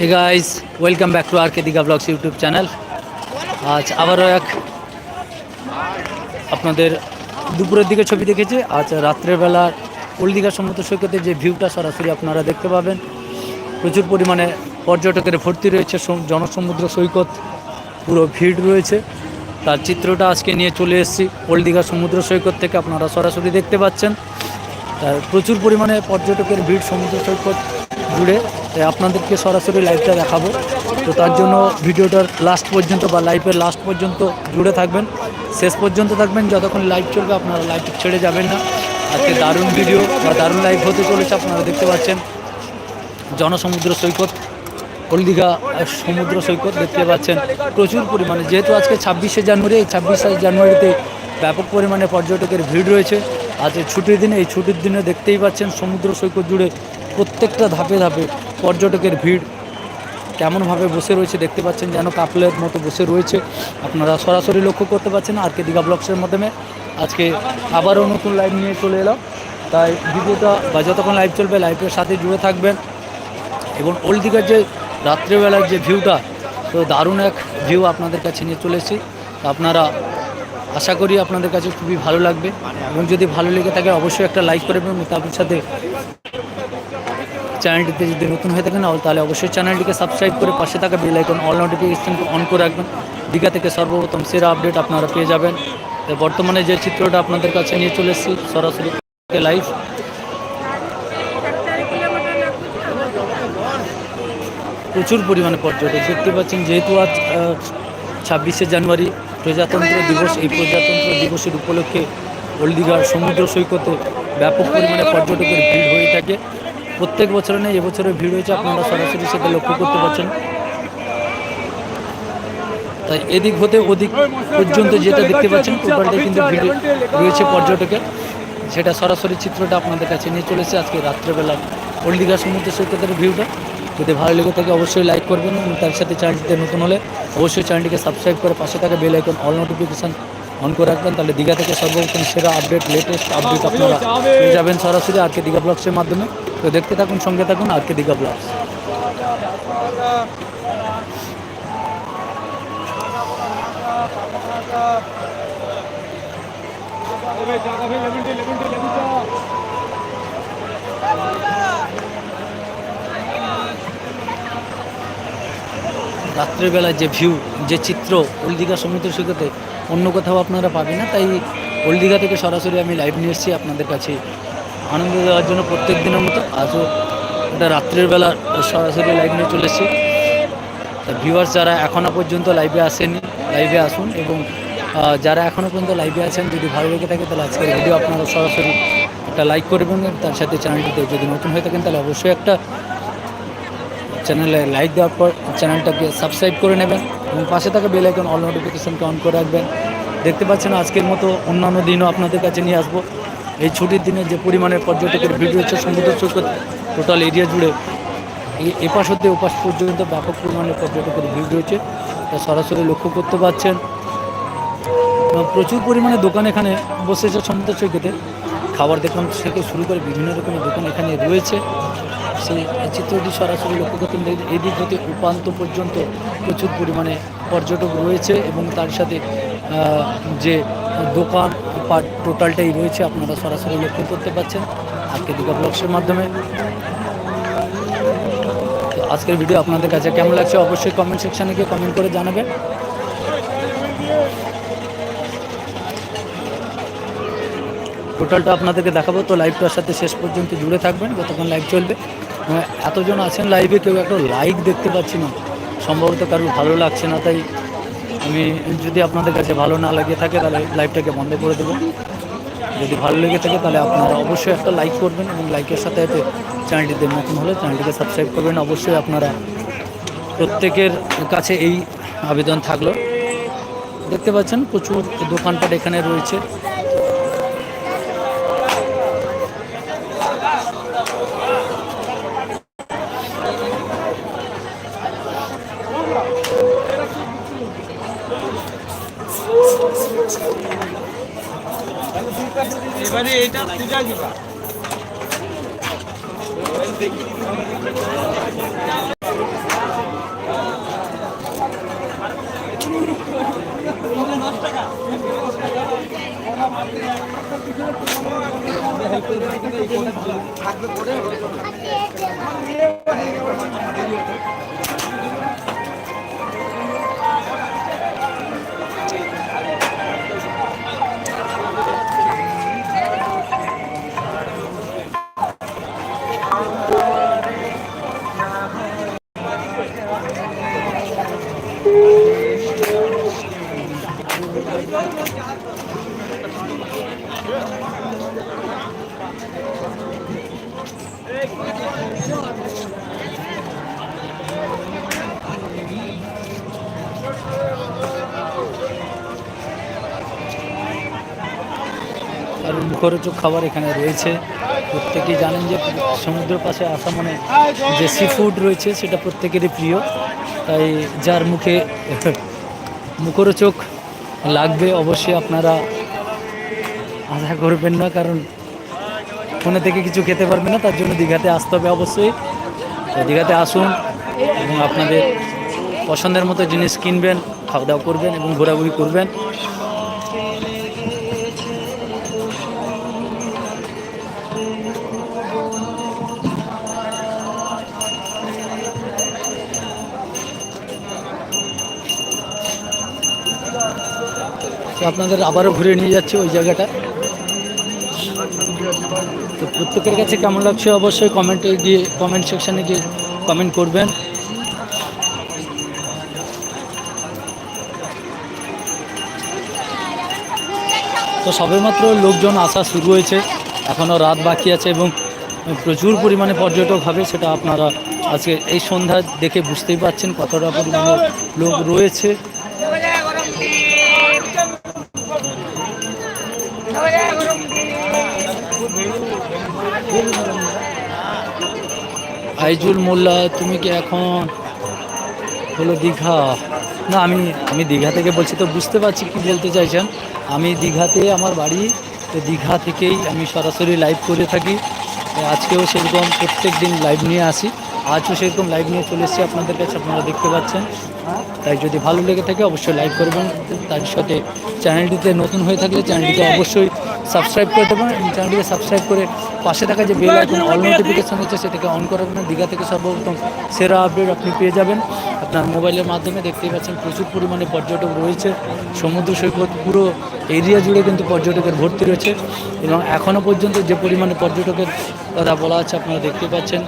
Hey guys welcome back to R K Digha blogs YouTube channel আজ আবারও এক আপনাদের দুপুরের দিকে ছবি দেখেছি। আজ রাত্রের বেলা দীঘা সমুদ্র সৈকতের যে ভিউটা সরাসরি আপনারা দেখতে পাবেন। প্রচুর পরিমাণে পর্যটকের ভর্তি রয়েছে জনসমুদ্র সৈকত, পুরো ভিড় রয়েছে। তার চিত্রটা আজকে নিয়ে চলে এসেছি। ওল্ড দীঘা সমুদ্র সৈকত থেকে আপনারা সরাসরি দেখতে পাচ্ছেন। প্রচুর পরিমাণে পর্যটকের ভিড় সমুদ্র সৈকত। জুড়ে আপনাদেরকে সরাসরি লাইভটা দেখাবো। তো তার জন্য ভিডিওটার লাস্ট পর্যন্ত বা লাইভের লাস্ট পর্যন্ত জুড়ে থাকবেন। শেষ পর্যন্ত থাকবেন, যতক্ষণ লাইভ চলবে, আপনারা লাইভ ছেড়ে যাবেন না। আজকে দারুণ ভিডিও বা দারুণ লাইভ হতে চলেছে, আপনারা দেখতে পাচ্ছেন। জনসমুদ্র সৈকত হলদিঘা সমুদ্র সৈকত দেখতে পাচ্ছেন। প্রচুর পরিমাণে, যেহেতু আজকে ছাব্বিশে জানুয়ারি, এই ছাব্বিশে জানুয়ারিতে ব্যাপক পরিমাণে পর্যটকের ভিড় রয়েছে। আজ এই ছুটির দিনে, এই ছুটির দিনে দেখতেই পাচ্ছেন সমুদ্র সৈকত জুড়ে প্রত্যেকটা ধাপে ধাপে পর্যটকের ভিড় কেমনভাবে বসে রয়েছে দেখতে পাচ্ছেন যেন কাপলের মতো বসে রয়েছে। আপনারা সরাসরি লক্ষ্য করতে পারছেন আর কে দীঘা ব্লগসের মাধ্যমে। আজকে আবারও নতুন লাইভ নিয়ে চলে এলাম। তাই ভিডিওটা বা যতক্ষণ লাইভ চলবে লাইভের সাথে জুড়ে থাকবেন। এবং ওল্ড দীঘার যে রাত্রেবেলার যে ভিউটা তো দারুণ এক ভিউ আপনাদের কাছে নিয়ে চলে এসেছি। আপনারা আশা করি আপনাদের কাছে খুবই ভালো লাগবে। এবং যদি ভালো লেগে থাকে, অবশ্যই একটা লাইক করে এবং তার সাথে চ্যানেলটিতে যদি নতুন হয়ে থাকেন তাহলে অবশ্যই চ্যানেলটিকে সাবস্ক্রাইব করে পাশে থাকা bell icon all notification on করে রাখবেন। দীঘা থেকে সর্বপ্রথম সেরা আপডেট আপনারা পেয়ে যাবেন। বর্তমানে যে চিত্রটা আপনাদের কাছে নিয়ে চলে এসেছি, সরাসরি লাইভ প্রচুর পরিমাণে পর্যটক। দেখতে পাচ্ছেন, যেহেতু আজ ছাব্বিশে জানুয়ারি প্রজাতন্ত্র দিবস, এই প্রজাতন্ত্র দিবসের উপলক্ষে হলদিঘার সমুদ্র সৈকতে ব্যাপক পরিমাণে পর্যটকের ভিড় হয়ে থাকে। প্রত্যেক বছরে নেই এবছরে ভিড় হয়েছে, আপনারা সরাসরি সেটা লক্ষ্য করতে পারছেন। তাই এদিক হতে ওদিক পর্যন্ত যেটা দেখতে পাচ্ছেন টোটালটাই কিন্তু ভিড় রয়েছে পর্যটকের। সেটা সরাসরি চিত্রটা আপনাদের কাছে নিয়ে চলেছে আজকে রাত্রেবেলা হলদিঘা সমুদ্র সৈকতের ভিউটা। যদি ভালো লেগে থাকে অবশ্যই লাইক করবেন, এবং তার সাথে চ্যানেলটিতে নতুন হলে অবশ্যই চ্যানেলটিকে সাবস্ক্রাইব করে পাশে থাকা bell icon all notification on করে রাখবেন তাহলে দীঘা থেকে সর্বপ্রথম সেরা আপডেট লেটেস্ট আপডেট আপনারা পেয়ে যাবেন সরাসরি আরকে দীঘা ব্লগসের মাধ্যমে। তো দেখতে থাকুন সঙ্গে থাকুন আরকে দীঘা ব্লগস রাত্রেবেলায় যে ভিউ যে চিত্র ওলদিঘা সমুদ্র সৈকতে, অন্য কোথাও আপনারা পাবেন না। তাই ওলদিঘা থেকে সরাসরি আমি লাইভ নিয়ে এসেছি আপনাদের কাছে। আনন্দ দেওয়ার জন্য প্রত্যেক দিনের মতো আজও এটা রাত্রের বেলা সরাসরি লাইভ নিয়ে চলে এসেছি। ভিউয়ার্স যারা এখনও পর্যন্ত লাইভে আসেনি লাইভে আসুন এবং যারা এখনও পর্যন্ত লাইভে আছেন, যদি ভালো লেগে থাকে, তাহলে আজকের ভিডিও আপনারা সরাসরি একটা লাইক করবেন তার সাথে চ্যানেলটিতে যদি নতুন হয়ে থাকেন, তাহলে অবশ্যই একটা চ্যানেলে লাইক দেওয়ার পর চ্যানেলটাকে সাবস্ক্রাইব করে নেবেন এবং পাশে থাকা বেল আইকন অল নোটিফিকেশনকে অন করে রাখবেন। দেখতে পাচ্ছেন আজকের মতো অন্যান্য দিনও আপনাদের কাছে নিয়ে আসব। এই ছুটির দিনে যে পরিমাণে পর্যটকের ভিড় রয়েছে, সমুদ্র সৈকত টোটাল এরিয়া জুড়ে এ- এপাশ হতে ওপাশ পর্যন্ত ব্যাপক পরিমাণে পর্যটকের ভিড় রয়েছে। তা সরাসরি লক্ষ্য করতে পারছেন প্রচুর পরিমাণে দোকান এখানে বসেছে সমুদ্র সৈকতে। খাবার দোকান থেকে শুরু করে বিভিন্ন রকমের দোকান এখানে রয়েছে। সেই চিত্রটি সরাসরি লক্ষ্য করতে। এদিক হতে উপান্ত পর্যন্ত প্রচুর পরিমাণে পর্যটক রয়েছে এবং তার সাথে যে দোকান পাট টোটালটাই রয়েছে, আপনারা সরাসরি লক্ষ্য করতে পারছেন আজকে দীঘা ব্লগসের মাধ্যমে। আজকের ভিডিও আপনাদের কাছে কেমন লাগছে অবশ্যই কমেন্ট সেকশানে গিয়ে কমেন্ট করে জানাবেন। টোটালটা আপনাদেরকে দেখাবো। তো লাইভটার সাথে শেষ পর্যন্ত জুড়ে থাকবেন, যতক্ষণ লাইভ চলবে। এতজন আছেন লাইভে কেউ একটা লাইক দেখতে পাচ্ছি না। সম্ভবত কারোর ভালো লাগছে না, তাই আমি যদি আপনাদের কাছে ভালো না লাগে থাকে তাহলে লাইভটাকে বন্ধ করে দেবো। যদি ভালো লেগে থাকে তাহলে আপনারা অবশ্যই একটা লাইক করবেন এবং লাইকের সাথে সাথে চ্যানেলটিতে নতুন হলে চ্যানেলটিকে সাবস্ক্রাইব করবেন। অবশ্যই আপনারা প্রত্যেকের কাছে এই আবেদন থাকল। দেখতে পাচ্ছেন প্রচুর দোকানপাট এখানে রয়েছে। এবারে এটা পূজা দিবা থাকবে পরে মুখরোচক খাবার এখানে রয়েছে। প্রত্যেকেই জানেন যে সমুদ্র পাশে আসা মানে যে সি ফুড রয়েছে সেটা প্রত্যেকেরই প্রিয়। তাই যার মুখে মুখরোচক লাগবে অবশ্যই আপনারা আশা করবেন না, কারণ ফোনে থেকে কিছু খেতে পারবে না, তার জন্য দীঘাতে আসতে হবে অবশ্যই। দীঘাতে আসুন এবং আপনাদের পছন্দের মতো জিনিস কিনবেন, খাওয়া দাওয়া করবেন এবং ঘোরাঘুরি করবেন। আপনাদের আবারও ঘুরে নিয়ে যাচ্ছে ওই জায়গাটা। তো প্রত্যেকের কাছে কেমন লাগছে অবশ্যই কমেন্টে গিয়ে কমেন্ট সেকশানে গিয়ে কমেন্ট করবেন। তো সবেমাত্র লোকজন আসা শুরু হয়েছে। এখনও রাত বাকি আছে এবং প্রচুর পরিমাণে পর্যটক হবে সেটা আপনারা আজকে এই সন্ধ্যা দেখে বুঝতেই পারছেন কতটা পরিমাণে লোক রয়েছে। আইজুল মোল্লা, তুমি কি এখন হলো দীঘা? না, আমি আমি দীঘা থেকে বলছি তো বুঝতে পারছি কি বলতে চাইছেন। আমি দীঘাতে, আমার বাড়ি তো দীঘা থেকেই আমি সরাসরি লাইভ করে থাকি। আজকেও সেরকম প্রত্যেক দিন লাইভ নিয়ে আসি। আজও সেরকম লাইভ নিয়ে চলে এসেছি আপনাদের কাছে, আপনারা দেখতে পাচ্ছেন। তাই যদি ভালো লেগে থাকে অবশ্যই লাইক করবেন। তার সাথে চ্যানেলটিতে নতুন হয়ে থাকলে চ্যানেলটিকে অবশ্যই সাবস্ক্রাইব করে দেবেন এবং চ্যানেলটিকে সাবস্ক্রাইব করে পাশে থাকা যে বেল আইকন অল নোটিফিকেশন হচ্ছে সেটাকে অন করে দেবেন দীঘা থেকে সর্বপ্রথম সেরা আপডেট আপনি পেয়ে যাবেন। আপনার মোবাইলের মাধ্যমে দেখতেই পাচ্ছেন প্রচুর পরিমাণে পর্যটক রয়েছে। সমুদ্র সৈকত পুরো এরিয়া জুড়ে কিন্তু পর্যটকের ভর্তি রয়েছে। এবং এখনও পর্যন্ত যে পরিমাণে পর্যটকের কথা বলা আছে, আপনারা দেখতে পাচ্ছেন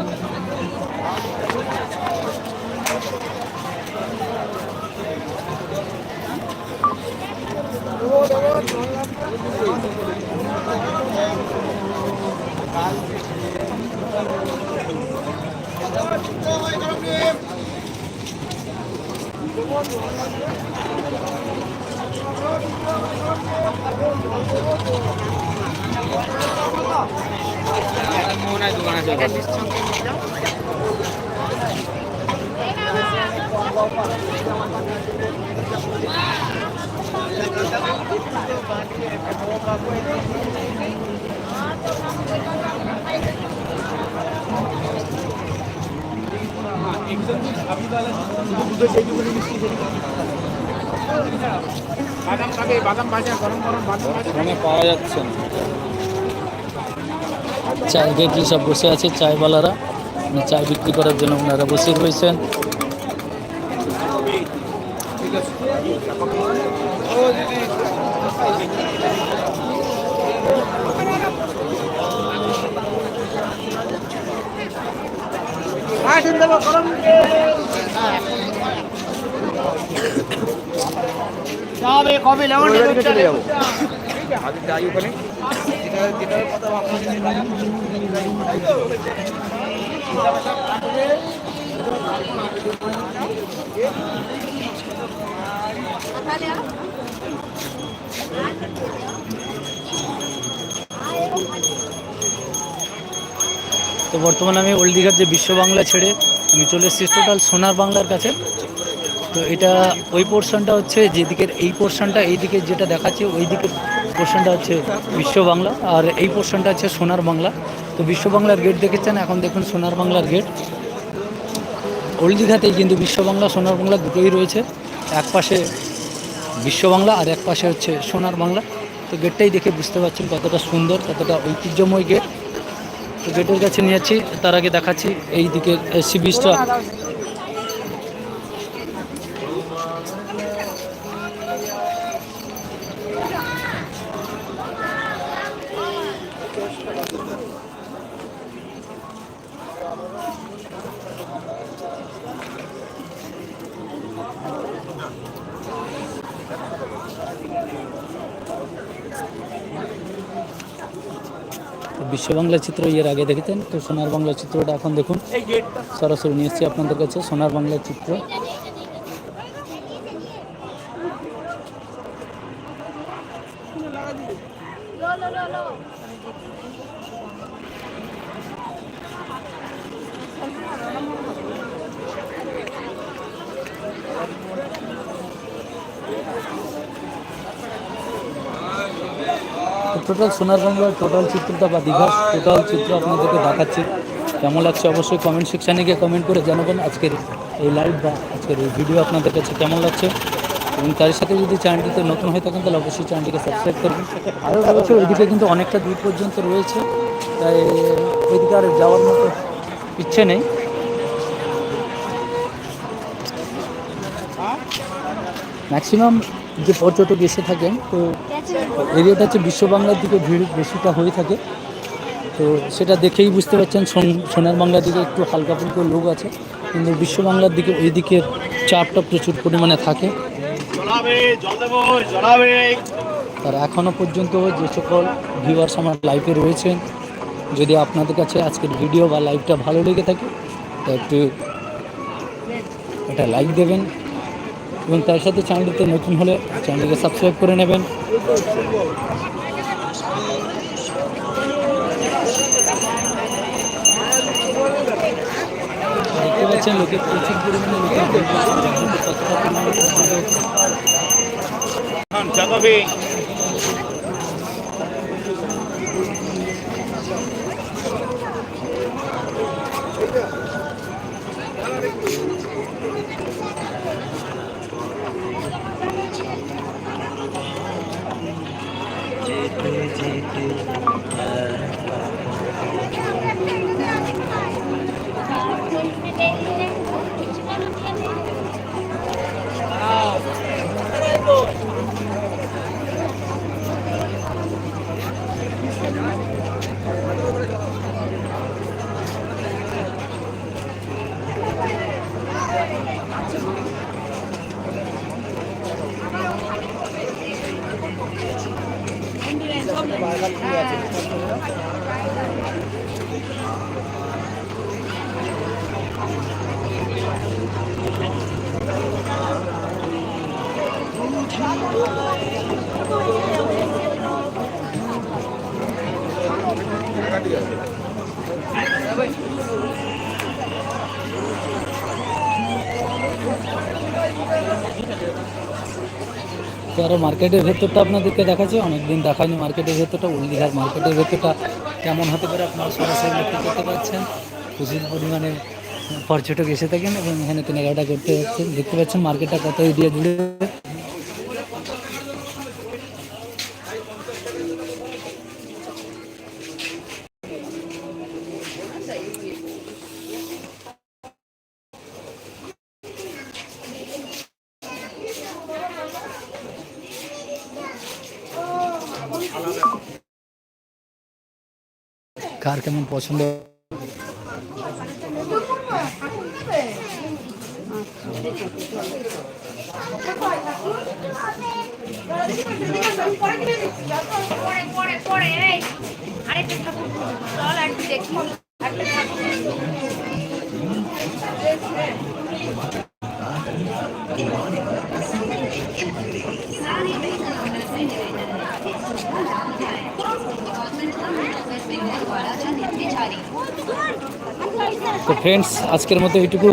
মোহনায় দোকান আছে বাদাম খাবে বাদাম ভাজা গরম গরম বাদাম ভাজা ফোনে পাওয়া যাচ্ছে না। চায় গেটলি সব বসে আছে চায়ওয়ালারা। মানে চায় বিক্রি করার জন্য ওনারা বসে রয়েছেন। যাবে কবে? লেমন চলে। যাব। তো বর্তমানে আমি ওল্ড দীঘার যে বিশ্ব বাংলা ছেড়ে আমি চলে এসেছি টোটাল সোনার বাংলার কাছে। তো এটা ওই পোর্শনটা হচ্ছে যেদিকের এই পোর্শনটা এই দিকে যেটা দেখাচ্ছে, ওই দিকের পোর্শনটা হচ্ছে বিশ্ব বাংলা, আর এই পোর্শনটা হচ্ছে সোনার বাংলা। তো বিশ্ব বাংলার গেট দেখেছেন? এখন দেখুন সোনার বাংলার গেট ওল্ড দীঘাতেই কিন্তু বিশ্ব বাংলা, সোনার বাংলা দুটোই রয়েছে। এক পাশে বিশ্ব বাংলা আর এক পাশে হচ্ছে সোনার বাংলা। তো গেটটাই দেখে বুঝতে পারছেন কতটা সুন্দর, কতটা ঐতিহ্যময় গেট তো গেটের কাছে নিয়ে যাচ্ছি। তার আগে দেখাচ্ছি এই দিকে সি বিচটা বিশ্ব বাংলা চিত্র এর আগে দেখেছেন তো সোনার বাংলা চিত্রটা এখন দেখুন। সরাসরি নিয়ে এসেছি আপনাদের কাছে, সোনার বাংলা চিত্র। টোটাল সোনার বাংলার টোটাল চিত্রটা বা দীঘার টোটাল চিত্র আপনাদেরকে দেখাচ্ছি। কেমন লাগছে অবশ্যই কমেন্ট সেকশানে গিয়ে কমেন্ট করে জানাবেন। আজকের এই লাইভ বা আজকের এই ভিডিও আপনাদের কাছে কেমন লাগছে? এবং তার সাথে যদি চ্যানেলটিতে নতুন হয়ে থাকেন, তাহলে অবশ্যই চ্যানেলটিকে সাবস্ক্রাইব করবেন। আরও রয়েছে, ওইদিকে কিন্তু অনেকটা দূর পর্যন্ত রয়েছে। তাই ওইদিকে আর যাওয়ার মতো ইচ্ছে নেই। ম্যাক্সিমাম যে পর্যটক এসে থাকেন, তো এরিয়াটা হচ্ছে বিশ্ব বাংলার দিকে ভিড় বেশিটা হয়ে থাকে। তো সেটা দেখেই বুঝতে পারছেন, সোন- সোনার বাংলার দিকে একটু হালকা ফুলকো লোক আছে, কিন্তু বিশ্ব বাংলার দিকে ওই দিকের চাপটা প্রচুর পরিমাণে থাকে। আর এখনও পর্যন্ত যে সকল ভিউয়ার্স আমার লাইভে রয়েছেন, যদি আপনাদের কাছে আজকের ভিডিও বা লাইভটা ভালো লেগে থাকে তো একটু এটা লাইক দেবেন। এবং তার সাথে চ্যানেলটিতে নতুন হলে চ্যানেলটিকে সাবস্ক্রাইব করে নেবেন। দেখতে Thank you. আরও মার্কেটের ভেতরটা আপনাদেরকে দেখাচ্ছি। অনেকদিন দেখায়নি মার্কেটের ভেতরটা উল্দিঘাট মার্কেটের ভেতরটা। কেমন হতে পারে আপনারা সরাসরি লক্ষ্য করতে পারছেন। প্রচুর পরিমাণে পর্যটক এসে থাকেন এবং এখানে কেনাকাটা করতে যাচ্ছেন দেখতে পাচ্ছেন মার্কেটটা কত এরিয়া জুড়ে কার কেমন পছন্দ? তো ফ্রেন্ডস আজকের মতো এইটুকু।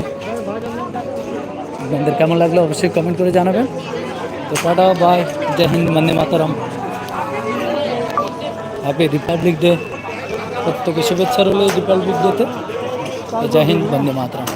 আপনাদের কেমন লাগল অবশ্যই কমেন্ট করে জানাবেন। তো টাটা বাই জয় হিন্দ, বন্দে মাতারাম। হ্যাপি রিপাবলিক ডে প্রত্যেকে শুভেচ্ছা রইল রিপাবলিক ডেতে জয় হিন্দ, বন্দে মাতারাম।